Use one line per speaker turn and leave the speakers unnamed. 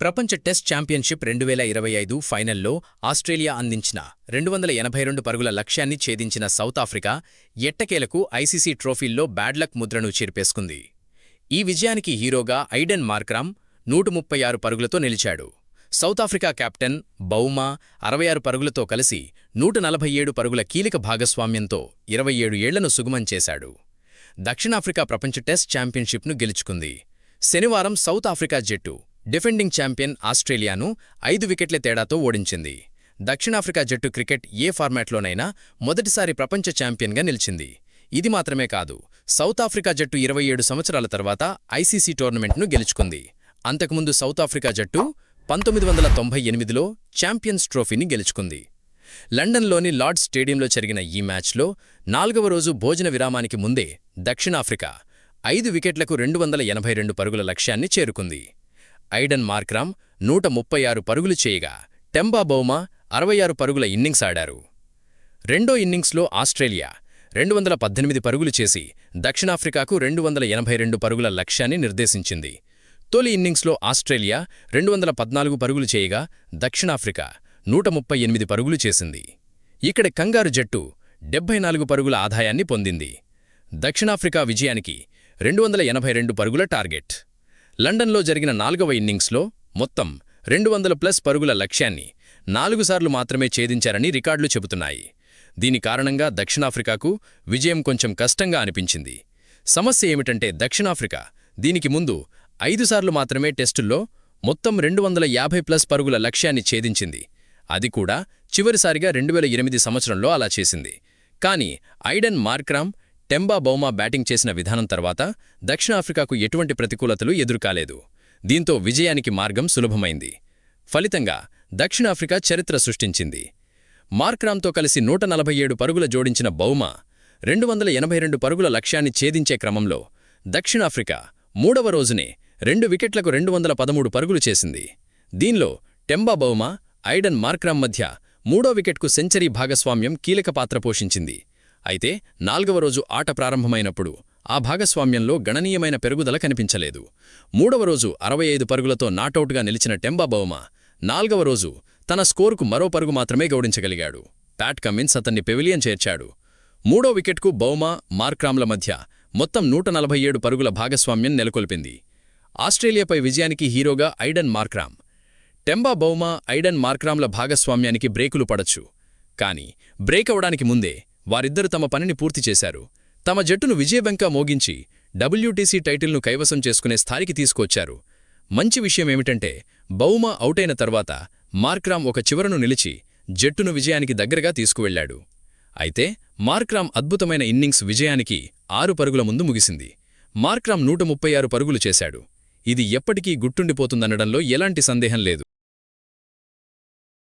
ప్రపంచ test championship రెండు వేల ఇరవై ఐదు ఫైనల్లో ఆస్ట్రేలియా అందించిన రెండు వందల ఎనభై రెండు పరుగుల లక్ష్యాన్ని ఛేదించిన సౌత్ ఆఫ్రికా ఎట్టకేలకు ఐసీసీ ట్రోఫీల్లో బ్యాడ్లక్ ముద్రను చేర్పేసుకుంది. ఈ విజయానికి హీరోగా ఐడెన్ మార్క్రామ్ నూట ముప్పై ఆరు పరుగులతో నిలిచాడు. సౌత్ ఆఫ్రికా కెప్టెన్ బౌమా అరవై ఆరు పరుగులతో కలిసి నూట నలభై ఏడు పరుగుల కీలక భాగస్వామ్యంతో ఇరవై ఏడు ఏళ్ళను సుగమం చేశాడు. దక్షిణాఫ్రికా ప్రపంచ టెస్ట్ ఛాంపియన్షిప్ను గెలుచుకుంది. శనివారం సౌత్ ఆఫ్రికా జట్టు డిఫెండింగ్ ఛాంపియన్ ఆస్ట్రేలియాను ఐదు వికెట్ల తేడాతో ఓడించింది. దక్షిణాఫ్రికా జట్టు క్రికెట్ ఏ ఫార్మాట్లోనైనా మొదటిసారి ప్రపంచ ఛాంపియన్గా నిలిచింది. ఇది మాత్రమే కాదు సౌత్ ఆఫ్రికా జట్టు ఇరవై ఏడు సంవత్సరాల తర్వాత ఐసీసీ టోర్నమెంట్ను గెలుచుకుంది. అంతకుముందు సౌత్ ఆఫ్రికా జట్టు పంతొమ్మిది వందల తొంభై ఎనిమిదిలో ఛాంపియన్స్ ట్రోఫీని గెలుచుకుంది. లండన్లోని లార్డ్స్ స్టేడియంలో జరిగిన ఈ మ్యాచ్లో నాలుగవ రోజు భోజన విరామానికి ముందే దక్షిణాఫ్రికా ఐదు వికెట్లకు రెండు వందల ఎనభై రెండు పరుగుల లక్ష్యాన్ని చేరుకుంది. ఐడన్ మార్క్రామ్ నూట ముప్పై ఆరు పరుగులు చేయగా టెంబా బౌమా అరవై ఆరు పరుగుల ఇన్నింగ్స్ ఆడారు. రెండో ఇన్నింగ్స్లో ఆస్ట్రేలియా రెండు వందల పద్దెనిమిది పరుగులు చేసి దక్షిణాఫ్రికాకు రెండు వందల ఎనభై రెండు పరుగుల లక్ష్యాన్ని నిర్దేశించింది. తొలి ఇన్నింగ్స్లో ఆస్ట్రేలియా రెండు వందల పద్నాలుగు పరుగులు చేయగా దక్షిణాఫ్రికా నూట ముప్పై ఎనిమిది పరుగులు చేసింది. ఇక్కడ కంగారు జట్టు డెబ్బై నాలుగు పరుగుల ఆదాయాన్ని పొందింది. దక్షిణాఫ్రికా విజయానికి రెండు వందల ఎనభై రెండు పరుగుల టార్గెట్. లండన్లో జరిగిన నాలుగవ ఇన్నింగ్స్లో మొత్తం రెండు వందల ప్లస్ పరుగుల లక్ష్యాన్ని నాలుగుసార్లు మాత్రమే ఛేదించారని రికార్డులు చెబుతున్నాయి. దీని కారణంగా దక్షిణాఫ్రికాకు విజయం కొంచెం కష్టంగా అనిపించింది. సమస్య ఏమిటంటే దక్షిణాఫ్రికా దీనికి ముందు ఐదుసార్లు మాత్రమే టెస్టుల్లో మొత్తం రెండు వందల యాభై ప్లస్ పరుగుల లక్ష్యాన్ని ఛేదించింది. అది కూడా చివరిసారిగా రెండువేల ఎనిమిది సంవత్సరంలో అలా చేసింది. కానీ Aiden Markram Temba Bavuma batting చేసిన విధానం తర్వాత దక్షిణాఫ్రికాకు ఎటువంటి ప్రతికూలతలు ఎదురుకాలేదు. దీంతో విజయానికి మార్గం సులభమైంది. ఫలితంగా దక్షిణాఫ్రికా చరిత్ర సృష్టించింది. మార్క్రామ్తో కలిసి నూట నలభై ఏడు పరుగుల జోడించిన బౌమా రెండు వందల ఎనభై రెండు పరుగుల లక్ష్యాన్ని ఛేదించే క్రమంలో దక్షిణాఫ్రికా మూడవ రోజునే రెండు వికెట్లకు రెండు వందల పదమూడు పరుగులు చేసింది. దీనిలో టెంబా బౌమా ఐడన్ మార్క్రామ్ మధ్య మూడో వికెట్కు సెంచరీ భాగస్వామ్యం కీలక పాత్ర పోషించింది. అయితే నాల్గవ రోజు ఆట ప్రారంభమైనప్పుడు ఆ భాగస్వామ్యంలో గణనీయమైన పెరుగుదల కనిపించలేదు. మూడవ రోజు అరవై ఐదు పరుగులతో నాటౌట్గా నిలిచిన టెంబా బౌమా నాల్గవ రోజు తన స్కోరుకు మరో పరుగు మాత్రమే గౌడించగలిగాడు. ప్యాట్ కమిన్స్ అతన్ని పెవిలియన్ చేర్చాడు. మూడో వికెట్కు బౌమా మార్క్రామ్ల మధ్య మొత్తం నూట నలభై ఏడు పరుగుల భాగస్వామ్యం నెలకొల్పింది. ఆస్ట్రేలియాపై విజయానికి హీరోగా ఐడన్ మార్క్రామ్ టెంబా బౌమా ఐడన్ మార్క్రామ్ల భాగస్వామ్యానికి బ్రేకులు పడచ్చు. కాని బ్రేక్ అవడానికి ముందే వారిద్దరు తమ పనిని పూర్తి చేశారు. తమ జట్టును విజయవంకా మోగించి డబ్ల్యూటీసీ టైటిల్ను కైవసం చేసుకునే స్థాయికి తీసుకొచ్చారు మంచి విషయమేమిటంటే బౌమా అవుటైన తర్వాత మార్క్రామ్ ఒక చివరను నిలిచి జట్టును విజయానికి దగ్గరగా తీసుకువెళ్ళాడు అయితే మార్క్రామ్ అద్భుతమైన ఇన్నింగ్స్ విజయానికి ఆరు పరుగుల ముందు ముగిసింది. మార్క్రామ్ నూట ముప్పై ఆరు పరుగులు చేశాడు. ఇది ఎప్పటికీ గుట్టుండిపోతుందనడంలో ఎలాంటి సందేహం లేదు.